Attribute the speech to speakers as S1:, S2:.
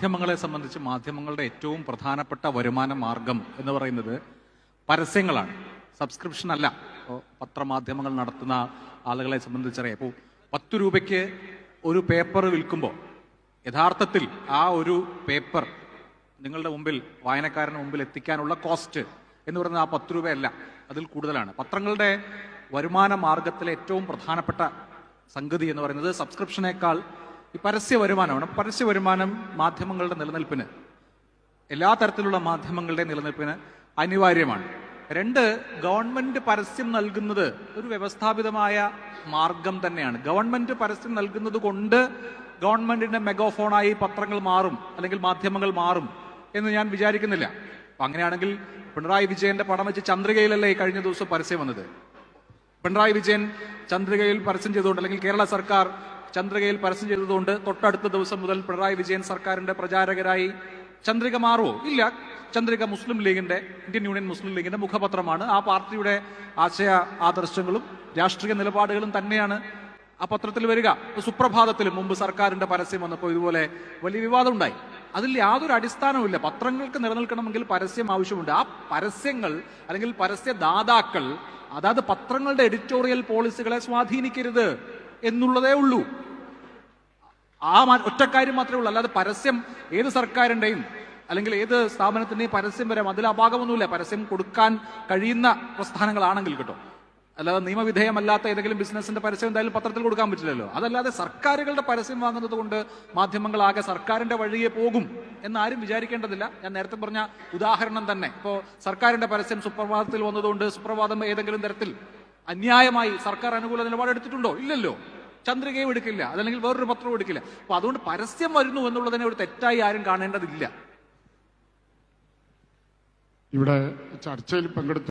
S1: മാധ്യമങ്ങളെ സംബന്ധിച്ച് മാധ്യമങ്ങളുടെ ഏറ്റവും പ്രധാനപ്പെട്ട വരുമാന മാർഗം എന്ന് പറയുന്നത് പരസ്യങ്ങളാണ്. സബ്സ്ക്രിപ്ഷൻ അല്ല. പത്രമാധ്യമങ്ങൾ നടത്തുന്ന ആളുകളെ സംബന്ധിച്ചറിയാം. ഇപ്പോൾ പത്ത് രൂപയ്ക്ക് ഒരു പേപ്പർ വിൽക്കുമ്പോൾ യഥാർത്ഥത്തിൽ ആ ഒരു പേപ്പർ നിങ്ങളുടെ മുമ്പിൽ വായനക്കാരന് മുമ്പിൽ എത്തിക്കാനുള്ള കോസ്റ്റ് എന്ന് പറയുന്നത് ആ പത്ത് രൂപയല്ല. അതിൽ കൂടുതലാണ്. പത്രങ്ങളുടെ വരുമാന മാർഗത്തിലെ ഏറ്റവും പ്രധാനപ്പെട്ട സംഗതി എന്ന് പറയുന്നത് സബ്സ്ക്രിപ്ഷനേക്കാൾ ഈ പരസ്യ വരുമാനമാണ്. പരസ്യ വരുമാനം മാധ്യമങ്ങളുടെ നിലനിൽപ്പിന് എല്ലാ തരത്തിലുള്ള മാധ്യമങ്ങളുടെ നിലനിൽപ്പിന് അനിവാര്യമാണ്. രണ്ട് ഗവൺമെന്റ് പരസ്യം നൽകുന്നത് ഒരു വ്യവസ്ഥാപിതമായ മാർഗം തന്നെയാണ്. ഗവൺമെന്റ് പരസ്യം നൽകുന്നത് കൊണ്ട് ഗവൺമെന്റിന്റെ മെഗാഫോണായി പത്രങ്ങൾ മാറും അല്ലെങ്കിൽ മാധ്യമങ്ങൾ മാറും എന്ന് ഞാൻ വിചാരിക്കുന്നില്ല. അപ്പൊ അങ്ങനെയാണെങ്കിൽ പിണറായി വിജയന്റെ പടം വെച്ച് ചന്ദ്രികയിലല്ലേ കഴിഞ്ഞ ദിവസം പരസ്യം വന്നത്? പിണറായി വിജയൻ ചന്ദ്രികയിൽ പരസ്യം ചെയ്തുകൊണ്ട് അല്ലെങ്കിൽ കേരള സർക്കാർ ചന്ദ്രികയിൽ പരസ്യം ചെയ്തതുകൊണ്ട് തൊട്ടടുത്ത ദിവസം മുതൽ പിണറായി വിജയൻ സർക്കാരിന്റെ പ്രചാരകരായി ചന്ദ്രിക മാറുമോ ഇല്ല. ചന്ദ്രിക മുസ്ലിം ലീഗിന്റെ ഇന്ത്യൻ യൂണിയൻ മുസ്ലിം ലീഗിന്റെ മുഖപത്രമാണ്. ആ പാർട്ടിയുടെ ആശയ ആദർശങ്ങളും രാഷ്ട്രീയ നിലപാടുകളും തന്നെയാണ് ആ പത്രത്തിൽ വരിക. സുപ്രഭാതത്തിലും മുമ്പ് സർക്കാരിന്റെ പരസ്യം വന്നപ്പോൾ ഇതുപോലെ വലിയ വിവാദം ഉണ്ടായി. അതിൽ യാതൊരു അടിസ്ഥാനവുമില്ല പത്രങ്ങൾക്ക് നിലനിൽക്കണമെങ്കിൽ പരസ്യം ആവശ്യമുണ്ട്. ആ പരസ്യങ്ങൾ അല്ലെങ്കിൽ പരസ്യദാതാക്കൾ അതായത് പത്രങ്ങളുടെ എഡിറ്റോറിയൽ പോളിസികളെ സ്വാധീനിക്കരുത് എന്നുള്ളതേ ഉള്ളൂ. ആ മാ- ഒറ്റക്കാര്യം മാത്രമേ ഉള്ളൂ. അല്ലാതെ പരസ്യം ഏത് സർക്കാരിന്റെയും അല്ലെങ്കിൽ ഏത് സ്ഥാപനത്തിന്റെയും പരസ്യം വരാം അതിൽ അപാകമൊന്നുമില്ല. പരസ്യം കൊടുക്കാൻ കഴിയുന്ന പ്രസ്ഥാനങ്ങളാണെങ്കിൽ കേട്ടോ. അല്ലാതെ നിയമവിധേയമല്ലാത്ത ഏതെങ്കിലും ബിസിനസിന്റെ പരസ്യം എന്തായാലും പത്രത്തിൽ കൊടുക്കാൻ പറ്റില്ലല്ലോ. അതല്ലാതെ സർക്കാരുകളുടെ പരസ്യം വാങ്ങുന്നത് കൊണ്ട് മാധ്യമങ്ങളാകെ സർക്കാരിന്റെ വഴിയെ പോകും എന്ന് ആരും വിചാരിക്കേണ്ടതില്ല. ഞാൻ നേരത്തെ പറഞ്ഞ ഉദാഹരണം തന്നെ. ഇപ്പോൾ സർക്കാരിന്റെ പരസ്യം സുപ്രഭാതത്തിൽ വന്നതുകൊണ്ട് സുപ്രഭാതം ഏതെങ്കിലും തരത്തിൽ അന്യായമായി സർക്കാർ അനുകൂല നിലപാടെടുത്തിട്ടുണ്ടോ? ഇല്ലല്ലോ. ചന്ദ്രികയും എടുക്കില്ല. അതല്ലെങ്കിൽ വേറൊരു പത്രവും എടുക്കില്ല. അപ്പൊ അതുകൊണ്ട് പരസ്യം വരുന്നു എന്നുള്ളതിനെ ഒരു തെറ്റായി ആരും കാണേണ്ടതില്ല.
S2: ഇവിടെ ചർച്ചയിൽ പങ്കെടുത്ത